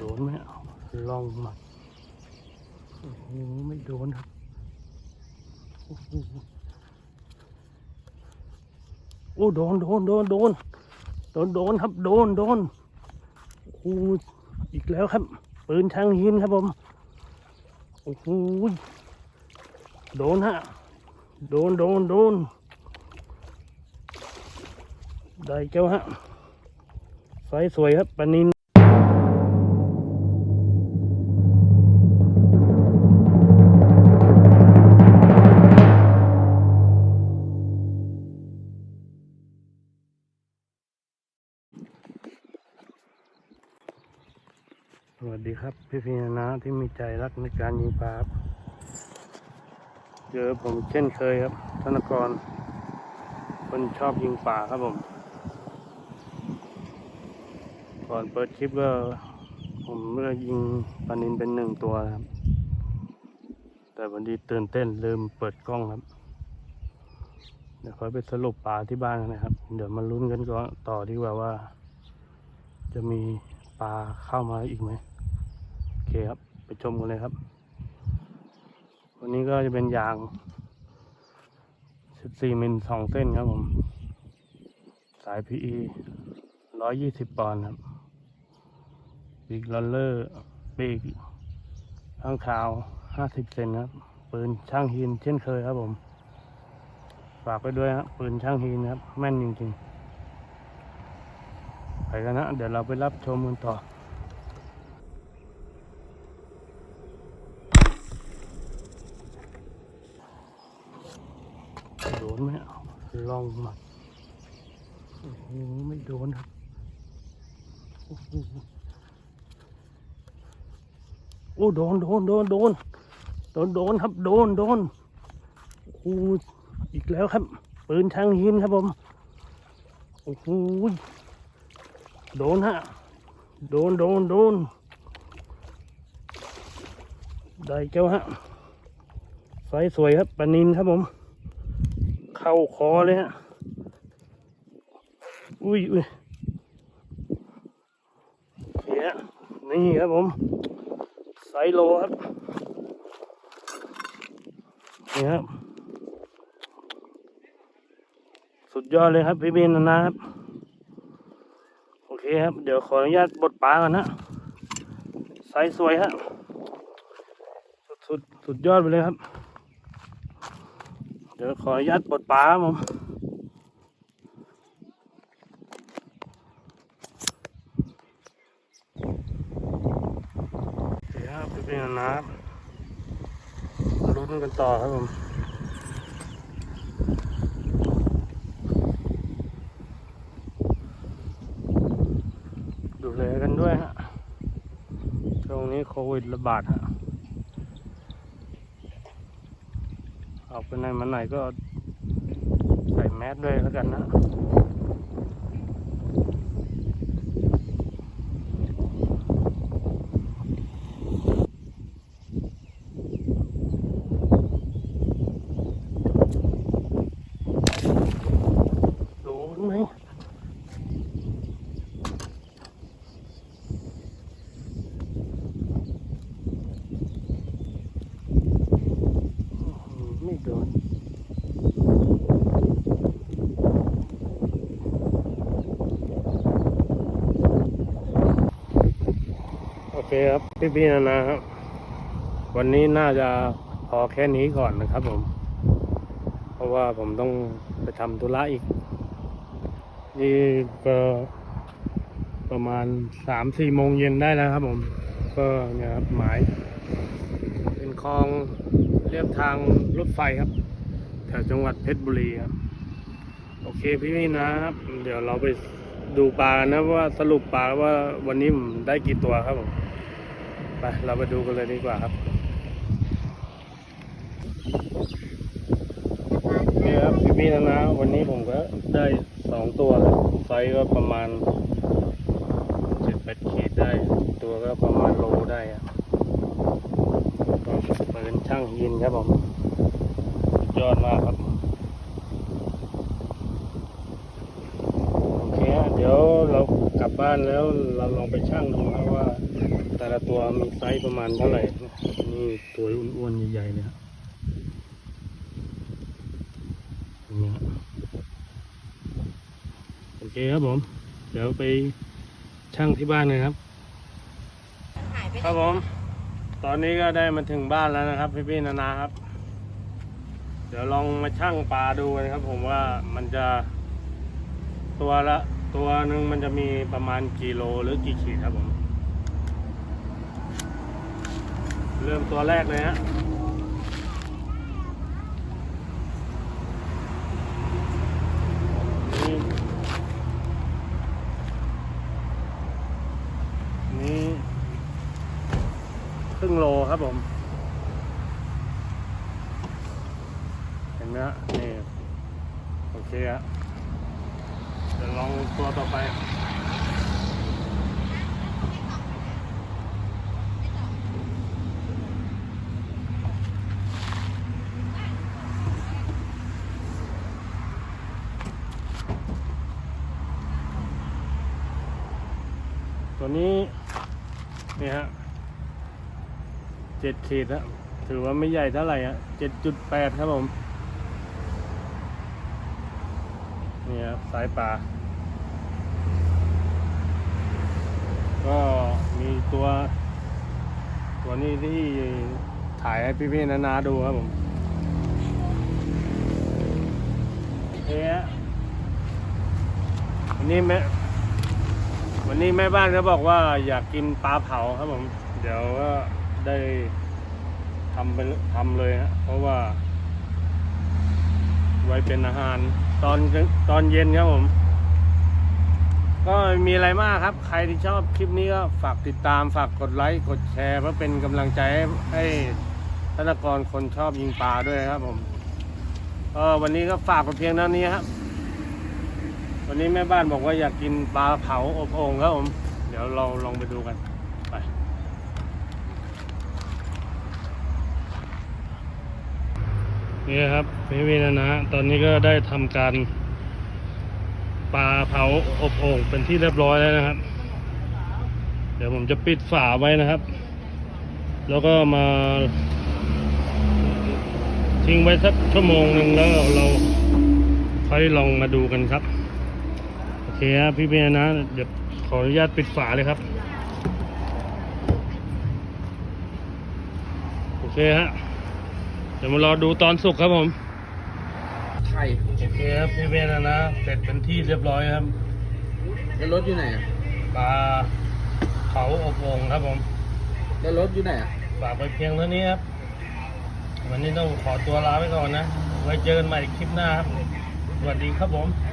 โดนไหมเอาลองมาโอ้โหไม่โดนครับโอ้โหโอ้โดนโดนโดนโดนโดนโดนครับโดนโดนโอ้อีกแล้วครับ ปืนช่างหินครับผมโอ้โหโดนฮะโดนโดนโดนได้เจ้าฮะไฟสวยครับปลานิน ครับ พี่พี่นะที่มีใจรักในการยิงปลาครับเจอผมเช่นเคยครับธนกร คนชอบยิงป่าครับผม ก่อนเปิดคลิปก็ผมเมื่อยิงปลานินเป็นหนึ่งตัวครับ แต่วันนี้ตื่นเต้นลืมเปิดกล้องครับ เดี๋ยวค่อยไปสรุปปลาที่บ้านนะครับ เดี๋ยวมาลุ้นกันก่อนต่อดีกว่าว่า จะมีปลาเข้ามาอีกไหม คครับ ไปชมกันเลยครับ วันนี้ก็จะเป็นยาง 14มิลสองเส้นครับผม สาย PE 120 ปอนด์ครับปีกลอลเลอร์ปีกข้างขาว 50 เซนครับ ปืนช่างหินเช่นเคยครับผม ฝากไปด้วยครับปืนช่างหินครับ แม่นจริงๆไปกันนะ เดี๋ยวเราไปรับชมกันต่อ โดนไหมเอาลองมาโอ้โหไม่โดนครับโอ้โหโอ้โดนโดนโดนโดนโดนโดนครับโดนโดนโอ้โหอีกแล้วครับ ปืนช่างหินครับผมโอ้โหโดนฮะโดนโดนโดนได้เจ้าฮะไฟสวยครับปลานินครับผม เข้าคอเลยฮะ อุ้ยอุ้ยเสียนี่ครับผม ไซโลครับ นี่ครับ สุดยอดเลยครับ พี่บินนะครับ โอเคครับ เดี๋ยวขออนุญาตบดปลาก่อนนะไซส์สวยฮะสุดสุด สุดยอดไปเลยครับ ดี๋ยวขออนุญาตปลดปลาครับผมเดี๋ยวครับพี่เป็นน้ำลุ้นกันต่อครับผมดูแลกันด้วยฮะ ช่วงนี้โควิดระบาดฮะ ออกไปไหนมาไหนก็ใส่แมสด้วยแล้วกันนะ รู้ไหมอื้อหือไม่โดน โอ เคครับพี่พี่นานะครับ วันนี้น่าจะพอแค่นี้ก่อนนะครับผม เพราะว่าผมต้องไปทำธุระอีกนี่ก็ประมาณสามสี่โมงเย็นได้แล้วครับผม ก็เนี่ยครับหมาย เป็นคลองเรียบทางรถไฟครับ แถวจังหวัดเพชรบุรีครับ โอเคพี่นี่นะครับ เดี๋ยวเราไปดูปลานะว่าสรุปปลาว่าวันนี้ผมได้กี่ตัวครับผม ไปเราไปดูกันเลยดีกว่าครับนี่ครับพี่พี่นะนะวันนี้ผมก็ได้สองตัวแล้วไซส์ก็ประมาณเจ็ดแปดขีดได้ ตัวก็ประมาณโลได้อะเป็นช่างยินครับผมยอดมากครับโอเคเดี๋ยวเรากลับบ้านแล้วเราลองไปช่างดูนะว่า ละตัวมีไซส์ประมาณเท่าไหร่ นี่ตัวอ้วนๆใหญ่ๆเลยครับนี่ฮะโอเคครับผม เดี๋ยวไปช่างที่บ้านเลยครับหายไปครับผม ตอนนี้ก็ได้มาถึงบ้านแล้วนะครับ พี่ๆนานาครับ เดี๋ยวลองมาชั่งปลาดูนะครับ ผมว่ามันจะตัวละตัวหนึ่งมันจะมีประมาณกี่โลหรือกี่ขีดครับผม เริ่มตัวแรกเลยฮะนี่นี่ครึ่งโลครับผม เห็นไหมฮะนี่ โอเคฮะเดี๋ยวลองตัวต่อไป วนี้นี่ฮะเจ็ดขีดฮะถือว่าไม่ใหญ่เท่าไหร่ฮะเจ็ดจุดแปดครับผมนี่ครับสายป่า ก็มีตัว ตัวนี้ที่ถ่ายให้พี่ๆนานาดูครับผมเฮ้ยวันนี้แม่ วันนี้แม่บ้านเขาบอกว่าอยากกินปลาเผาครับผม เดี๋ยวก็ได้ทำไปทำเลยฮะเพราะว่า ไว้เป็นอาหาร ตอนตอนเย็นครับผม ก็มีอะไรมากครับ ใครที่ชอบคลิปนี้ก็ฝากติดตามฝากกดไลค์กดแชร์เพื่อเป็นกำลังใจให้ให้ธนกรคนชอบยิงปลาด้วยครับผมก็วันนี้ก็ฝากเพียงเท่านี้ครับ วันนี้แม่บ้านบอกว่าอยากกินปลาเผาอบโอ่งครับผม เดี๋ยวเราลองไปดูกัน ไป นี่ครับพี่วินานะ ตอนนี้ก็ได้ทำการปลาเผาอบโอ่งเป็นที่เรียบร้อยแล้วนะครับ เดี๋ยวผมจะปิดฝาไว้นะครับ แล้วก็มา ทิ้งไว้สักชั่วโมงหนึ่งแล้วเราค่อยลองมาดูกันครับ คครับพี่เบียร์นะ เดี๋ยวขออนุญาตปิดฝาเลยครับ โอเคฮะ เดี๋ยวมารอดูตอนสุกครับผม ไข่โอเคครับพี่เบียร์นะนะ เสร็จเป็นที่เรียบร้อยครับ แล้วรถอยู่ไหนอะปลาเผาอบโอ่งครับผม แล้วรถอยู่ไหนอะฝากไปเพียงเท่านี้ครับ วันนี้ต้องขอตัวลาไปก่อนนะ ไว้เจอกันใหม่คลิปหน้าครับ สวัสดีครับผมส